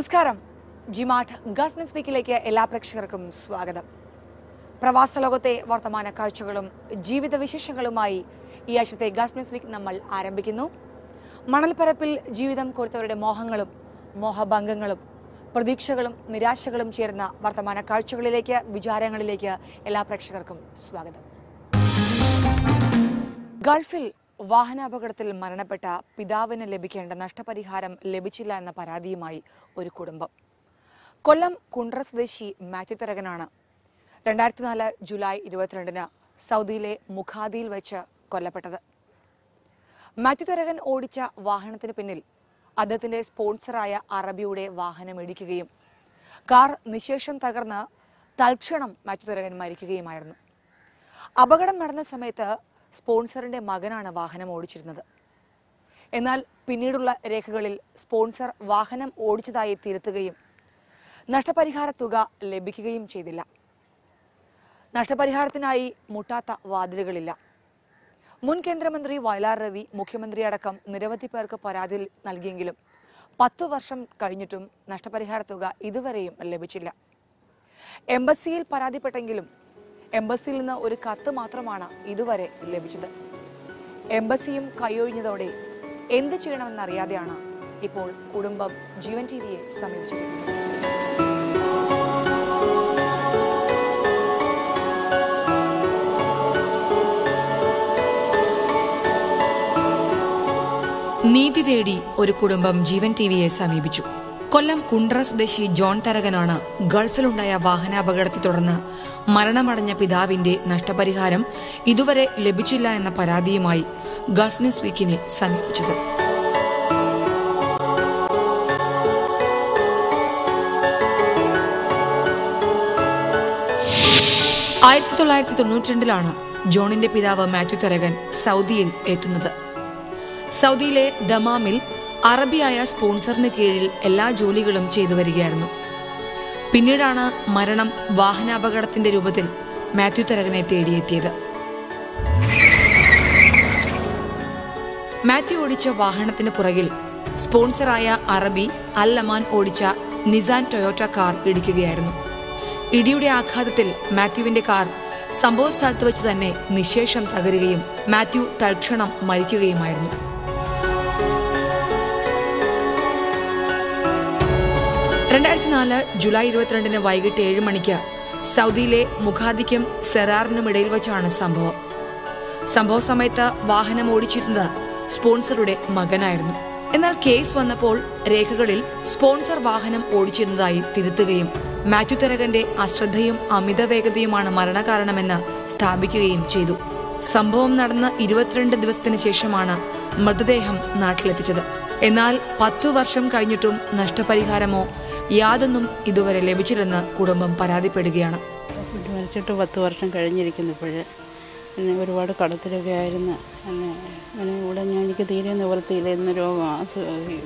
നമസ്കാരം. ജിമാഠ് Gulf news വീക്കിലേക്ക് എല്ലാ പ്രേക്ഷകർക്കും സ്വാഗതം. പ്രവാസ ലോകത്തെ വർത്തമാന കാഴ്ചകളും ജീവിത വിശേഷങ്ങളുമായി ഈ ആഴ്ചത്തെ ഗൾഫ് ന്യൂസ് വീക്ക് നമ്മൾ ആരംഭിക്കുന്നു. മണൽപ്പരപ്പിൽ ജീവിതം കൊടുത്തവരുടെ മോഹങ്ങളും മോഹഭംഗങ്ങളും പ്രതീക്ഷകളും നിരാശകളും ചേർന്ന വർത്തമാന കാഴ്ചകളിലേക്ക് വിചാരങ്ങളിലേക്ക് എല്ലാ പ്രേക്ഷകർക്കും സ്വാഗതം. ഗൾഫിൽ വാഹനാപകടത്തിൽ മരണപ്പെട്ട പിതാവിന് ലഭിക്കേണ്ട നഷ്ടപരിഹാരം ലഭിച്ചില്ല എന്ന പരാതിയുമായി ഒരു കുടുംബം. കൊല്ലം കുണ്ട്ര സ്വദേശി മാത്യു തരകനാണ്. രണ്ടായിരത്തി നാല് ജൂലൈ ഇരുപത്തിരണ്ടിന് സൗദിയിലെ മുഖാദിയിൽ വെച്ച് കൊല്ലപ്പെട്ടത്. മാത്യു തരകൻ ഓടിച്ച വാഹനത്തിന് പിന്നിൽ അദ്ദേഹത്തിന്റെ സ്പോൺസറായ അറബിയുടെ വാഹനം ഇടിക്കുകയും കാർ നിശേഷം തകർന്ന് തൽക്ഷണം മാത്യു മരിക്കുകയുമായിരുന്നു. അപകടം നടന്ന സമയത്ത് സ്പോൺസറിന്റെ മകനാണ് വാഹനം ഓടിച്ചിരുന്നത്. എന്നാൽ പിന്നീടുള്ള രേഖകളിൽ സ്പോൺസർ വാഹനം ഓടിച്ചതായി തിരുത്തുകയും നഷ്ടപരിഹാര തുക ലഭിക്കുകയും ചെയ്തില്ല. നഷ്ടപരിഹാരത്തിനായി മുട്ടാത്ത വാതിലുകളില്ല. മുൻ കേന്ദ്രമന്ത്രി വയലാർ രവി മുഖ്യമന്ത്രി അടക്കം നിരവധി പേർക്ക് പരാതി നൽകിയെങ്കിലും പത്തു വർഷം കഴിഞ്ഞിട്ടും നഷ്ടപരിഹാര തുക ഇതുവരെയും ലഭിച്ചില്ല. എംബസിയിൽ പരാതിപ്പെട്ടെങ്കിലും എംബസിയിൽ നിന്ന് ഒരു കത്ത് മാത്രമാണ് ഇതുവരെ ലഭിച്ചത്. എംബസിയും കൈയൊഴിഞ്ഞതോടെ എന്ത് ചെയ്യണമെന്നറിയാതെയാണ് ഇപ്പോൾ കുടുംബം ജീവൻ ടി വിയെ സമീപിച്ചിരിക്കുന്നത്. നീതി തേടി ഒരു കുടുംബം ജീവൻ ടി വിയെ സമീപിച്ചു. കൊല്ലം കുണ്ട്ര സ്വദേശി ജോൺ തരകനാണ് ഗൾഫിലുണ്ടായ വാഹനാപകടത്തെ തുടർന്ന് മരണമടഞ്ഞ പിതാവിന്റെ നഷ്ടപരിഹാരം ഇതുവരെ ലഭിച്ചില്ല എന്ന പരാതിയുമായി ഗൾഫ് ന്യൂസ് വീക്കിനെ സമീപിച്ചത്. ആയിരത്തി തൊള്ളായിരത്തി തൊണ്ണൂറ്റിരണ്ടിലാണ് ജോണിന്റെ പിതാവ് മാത്യു തരകൻ സൗദിയിൽ എത്തുന്നത്. സൗദിയിലെ ദമാമിൽ അറബിയായ സ്പോൺസറിന് കീഴിൽ എല്ലാ ജോലികളും ചെയ്തു വരികയായിരുന്നു. പിന്നീടാണ് മരണം വാഹനാപകടത്തിന്റെ രൂപത്തിൽ മാത്യു തരകനെ തേടിയെത്തിയത്. മാത്യു ഓടിച്ച വാഹനത്തിന് പുറകിൽ സ്പോൺസറായ അറബി അൽ അമാൻ ഓടിച്ച നിസാൻ ടൊയോട്ട കാർ ഇടിക്കുകയായിരുന്നു. ഇടിയുടെ ആഘാതത്തിൽ മാത്യുവിന്റെ കാർ സംഭവസ്ഥലത്ത് വെച്ച് തന്നെ നിശേഷം തകരുകയും മാത്യു തൽക്ഷണം മരിക്കുകയുമായിരുന്നു. രണ്ടായിരത്തി നാല് ജൂലൈ ഇരുപത്തിരണ്ടിന് വൈകിട്ട് ഏഴ് മണിക്ക് സൗദിയിലെ മുഖാദിക്കും സെറാറിനും ഇടയിൽ വെച്ചാണ് സംഭവം. സംഭവ സമയത്ത് വാഹനം ഓടിച്ചിരുന്നത് സ്പോൺസറുടെ മകനായിരുന്നു. എന്നാൽ കേസ് വന്നപ്പോൾ രേഖകളിൽ സ്പോൺസർ വാഹനം ഓടിച്ചിരുന്നതായി തിരുത്തുകയും മാത്യു തരകന്റെ അശ്രദ്ധയും അമിത വേഗതയുമാണ് മരണകാരണമെന്ന് സ്ഥാപിക്കുകയും ചെയ്തു. സംഭവം നടന്ന ഇരുപത്തിരണ്ട് ദിവസത്തിന് ശേഷമാണ് മൃതദേഹം നാട്ടിലെത്തിച്ചത്. എന്നാൽ പത്തു വർഷം കഴിഞ്ഞിട്ടും നഷ്ടപരിഹാരമോ യാതൊന്നും ഇതുവരെ ലഭിച്ചില്ലെന്ന് കുടുംബം പരാതിപ്പെടുകയാണ്. ഹസ്ബൻഡ് മരിച്ചിട്ട് പത്ത് വർഷം കഴിഞ്ഞിരിക്കുന്നു ഇപ്പോഴേ പിന്നെ ഒരുപാട് കടത്തിലൊക്കെ ആയിരുന്നു. പിന്നെ ഇവിടെ ഞാൻ എനിക്ക് തീരെ നിവൃത്തിയില്ല. ഇന്ന് രോഗം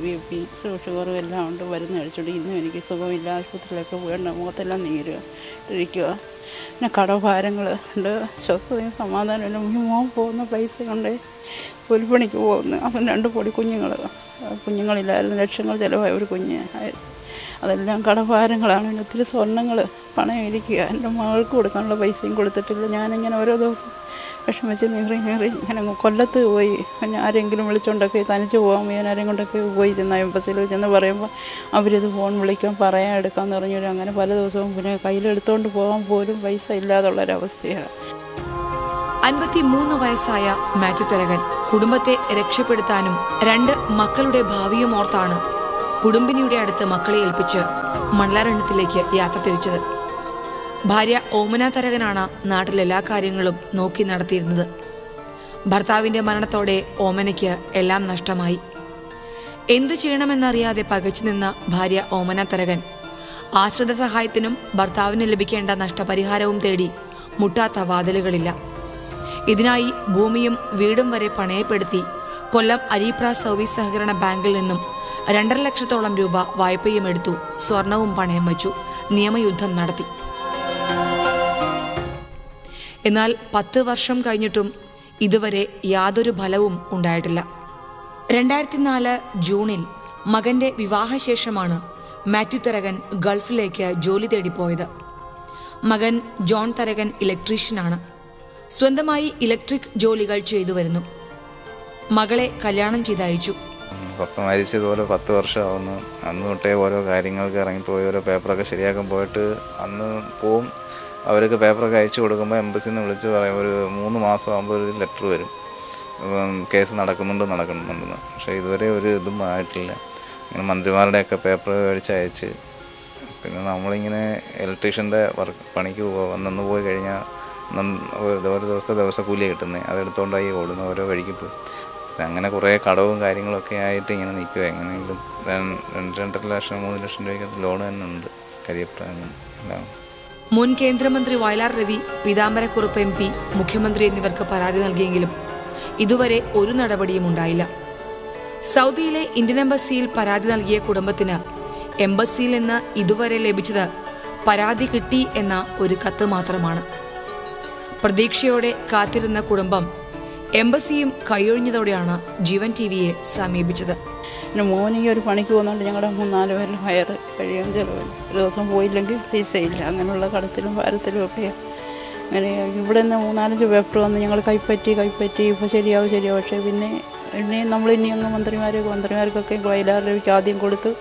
ബി പി ഷുഗറും എല്ലാം ഉണ്ട്. മരുന്ന് കഴിച്ചിട്ട് ഇന്നും എനിക്ക് സുഖമില്ല. ആശുപത്രിയിലൊക്കെ പോകണ്ട മുഖത്തെല്ലാം നീരുക ഇരിക്കുക പിന്നെ കടഭാരങ്ങൾ ഉണ്ട്. സ്വസ്ഥതയും സമാധാനമില്ല മോൻ പോകുന്ന പൈസ കൊണ്ട് പുൽപ്പണിക്ക് പോകുന്നു. അപ്പം രണ്ട് പൊടി കുഞ്ഞുങ്ങൾ കുഞ്ഞുങ്ങളില്ലായിരുന്നു. ലക്ഷങ്ങൾ ചിലവായ ഒരു കുഞ്ഞ് ആയിരുന്നു. അതെല്ലാം കടഭാരങ്ങളാണ്. പിന്നെ ഒത്തിരി സ്വർണങ്ങൾ പണം ഇരിക്കുക. എന്റെ മകൾക്ക് കൊടുക്കാനുള്ള പൈസയും കൊടുത്തിട്ടില്ല. ഞാനിങ്ങനെ ഓരോ ദിവസം വിഷമിച്ച് നീറി നീറി ഇങ്ങനെ കൊല്ലത്ത് പോയി. പിന്നെ ആരെങ്കിലും വിളിച്ചുകൊണ്ടൊക്കെ തനിച്ച് പോകാൻ ആരെയും കൊണ്ടൊക്കെ പോയി ചെന്ന് എംബസിയിൽ ചെന്ന് പറയുമ്പോൾ അവരിത് ഫോൺ വിളിക്കാൻ പറയാൻ എടുക്കാമെന്ന് പറഞ്ഞു അങ്ങനെ പല ദിവസവും പിന്നെ കയ്യിലെടുത്തുകൊണ്ട് പോകാൻ പോലും പൈസ ഇല്ലാതുള്ളൊരവസ്ഥയാണ്. അൻപത്തി മൂന്ന് വയസ്സായ മാത്യു തരകൻ കുടുംബത്തെ രക്ഷപ്പെടുത്താനും രണ്ട് മക്കളുടെ ഭാവിയും ഓർത്താണ് കുടുംബിനിയുടെ അടുത്ത് മക്കളെ ഏൽപ്പിച്ച് മണലാരണ്യത്തിലേക്ക് യാത്ര തിരിച്ചത്. ഭാര്യ ഓമന തരകനാണ് നാട്ടിലെ എല്ലാ കാര്യങ്ങളും നോക്കി നടത്തിയിരുന്നത്. ഭർത്താവിന്റെ മരണത്തോടെ ഓമനയ്ക്ക് എല്ലാം നഷ്ടമായി. എന്തു ചെയ്യണമെന്നറിയാതെ പകച്ചു നിന്ന ഭാര്യ ഓമന തരകൻ ആശ്രിത സഹായത്തിനും ഭർത്താവിന് ലഭിക്കേണ്ട നഷ്ടപരിഹാരവും തേടി മുട്ടാത്ത വാതിലുകളില്ല. ഇതിനായി ഭൂമിയും വീടും വരെ പണയപ്പെടുത്തി കൊല്ലം അരീപ്ര സർവീസ് സഹകരണ ബാങ്കിൽ നിന്നും രണ്ടര ലക്ഷത്തോളം രൂപ വായ്പയും എടുത്തു. സ്വർണവും പണയം വച്ചു. നിയമയുദ്ധം നടത്തി. എന്നാൽ പത്ത് വർഷം കഴിഞ്ഞിട്ടും ഇതുവരെ യാതൊരു ഫലവും ഉണ്ടായിട്ടില്ല. രണ്ടായിരത്തി നാല് ജൂണിൽ മകന്റെ വിവാഹശേഷമാണ് മാത്യു തരകൻ ഗൾഫിലേക്ക് ജോലി തേടിപ്പോയത് മകൻ ജോൺ തരകൻ ഇലക്ട്രീഷ്യനാണ്. സ്വന്തമായി ഇലക്ട്രിക് ജോലികൾ ചെയ്തു വരുന്നു മകളെ കല്യാണം ചെയ്തയച്ചു. പപ്പ മരിച്ചതുപോലെ പത്ത് വർഷമാവുന്നു. അന്ന് തൊട്ടേ ഓരോ കാര്യങ്ങൾക്ക് ഇറങ്ങിപ്പോയി ഓരോ പേപ്പറൊക്കെ ശരിയാക്കാൻ പോയിട്ട് അന്ന് പോവും. അവരൊക്കെ പേപ്പറൊക്കെ അയച്ചു കൊടുക്കുമ്പോൾ എംബസിയിൽ നിന്ന് വിളിച്ച് പറയും ഒരു മൂന്ന് മാസം ആകുമ്പോൾ ഒരു ലെറ്റർ വരും. കേസ് നടക്കുന്നുണ്ട് നടക്കുന്നുണ്ടെന്ന്. പക്ഷേ ഇതുവരെ ഒരു ഇതും ആയിട്ടില്ല. ഇങ്ങനെ മന്ത്രിമാരുടെയൊക്കെ പേപ്പർ മേടിച്ച് അയച്ച്. പിന്നെ നമ്മളിങ്ങനെ ഇലക്ട്രീഷ്യന്റെ വർക്ക് പണിക്ക് പോ വന്നു പോയി കഴിഞ്ഞാൽ നന്ന- ഒരു ദിവസത്തെ ദിവസക്കൂലി കിട്ടുന്നത് അതെടുത്തോണ്ടായി ഓടുന്ന ഓരോ വഴിക്ക് പോയി. അങ്ങനെ കുറേ കടവും കാര്യങ്ങളൊക്കെ ആയിട്ട് ഇങ്ങനെ നിൽക്കുക എങ്ങനെയെങ്കിലും രണ്ട് രണ്ട് രണ്ടര ലക്ഷം മൂന്ന് ലക്ഷം രൂപയ്ക്ക് ലോൺ തന്നെ ഉണ്ട്. കരിയപ്രായം മുൻ കേന്ദ്രമന്ത്രി വയലാർ രവി പീതാംബരക്കുറുപ്പ് എം പി മുഖ്യമന്ത്രി എന്നിവർക്ക് പരാതി നൽകിയെങ്കിലും ഇതുവരെ ഒരു നടപടിയും ഉണ്ടായില്ല. സൗദിയിലെ ഇന്ത്യൻ എംബസിയിൽ പരാതി നൽകിയ കുടുംബത്തിന് എംബസിയിൽ നിന്ന് ഇതുവരെ ലഭിച്ചത് പരാതി കിട്ടി എന്ന ഒരു കത്ത് മാത്രമാണ്. പ്രതീക്ഷയോടെ കാത്തിരുന്ന കുടുംബം എംബസിയും കൈയൊഴിഞ്ഞതോടെയാണ് ജീവൻ ടി വിയെ സമീപിച്ചത്. പിന്നെ മോനിക്ക് ഒരു പണിക്ക് പോകുന്നതുകൊണ്ട് ഞങ്ങളുടെ മൂന്നാൽ പേരിൽ വയർ കഴിയാൻ ചെലവ് ഒരു ദിവസം പോയില്ലെങ്കിൽ പൈസ ഇല്ല അങ്ങനെയുള്ള കടത്തിലും ഭാരത്തിലും ഒക്കെ അങ്ങനെ ഇവിടെ നിന്ന് മൂന്നാലഞ്ച് പേപ്പർ വന്ന് ഞങ്ങൾ കൈപ്പറ്റി കൈപ്പറ്റി ഇപ്പോൾ ശരിയാവും ശരിയാവും. പക്ഷേ പിന്നെ പിന്നെ നമ്മൾ ഇനി അങ്ങ് മന്ത്രിമാരൊക്കെ മന്ത്രിമാർക്കൊക്കെ വയലാർ രവിക്ക് ആദ്യം കൊടുത്തു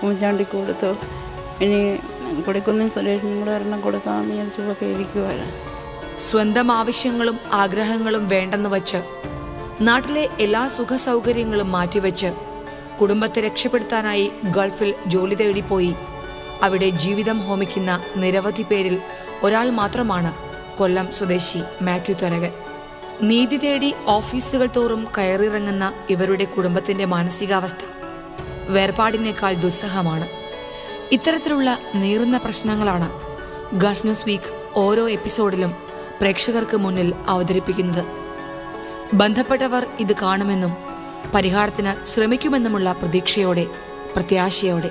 ഉമ്മൻചാണ്ടിക്ക് കൊടുത്തു ഇനി കൊടുക്കുന്ന സുരേഷ് നിങ്ങൾ ഒരെണ്ണം കൊടുക്കാമെന്ന് വിചാരിച്ചൊക്കെ ഇരിക്കുവായിരുന്നു സ്വന്തം ആവശ്യങ്ങളും ആഗ്രഹങ്ങളും വേണ്ടെന്ന് വച്ച് നാട്ടിലെ എല്ലാ സുഖ സൗകര്യങ്ങളും മാറ്റിവെച്ച് കുടുംബത്തെ രക്ഷപ്പെടുത്താനായി ഗൾഫിൽ ജോലി തേടിപ്പോയി. അവിടെ ജീവിതം ഹോമിക്കുന്ന നിരവധി പേരിൽ ഒരാൾ മാത്രമാണ് കൊല്ലം സ്വദേശി മാത്യു തരകൻ. നീതി തേടി ഓഫീസുകൾ തോറും കയറിയിറങ്ങുന്ന ഇവരുടെ കുടുംബത്തിന്റെ മാനസികാവസ്ഥ വേർപാടിനേക്കാൾ ദുസ്സഹമാണ്. ഇത്തരത്തിലുള്ള നീറുന്ന പ്രശ്നങ്ങളാണ് ഗൾഫ് ന്യൂസ് വീക്ക് ഓരോ എപ്പിസോഡിലും പ്രേക്ഷകർക്ക് മുന്നിൽ അവതരിപ്പിക്കുന്നത്. ബന്ധപ്പെട്ടവർ ഇത് കാണുമെന്നും പരിഹാരത്തിന് ശ്രമിക്കുമെന്നുമുള്ള പ്രതീക്ഷയോടെ പ്രത്യാശയോടെ.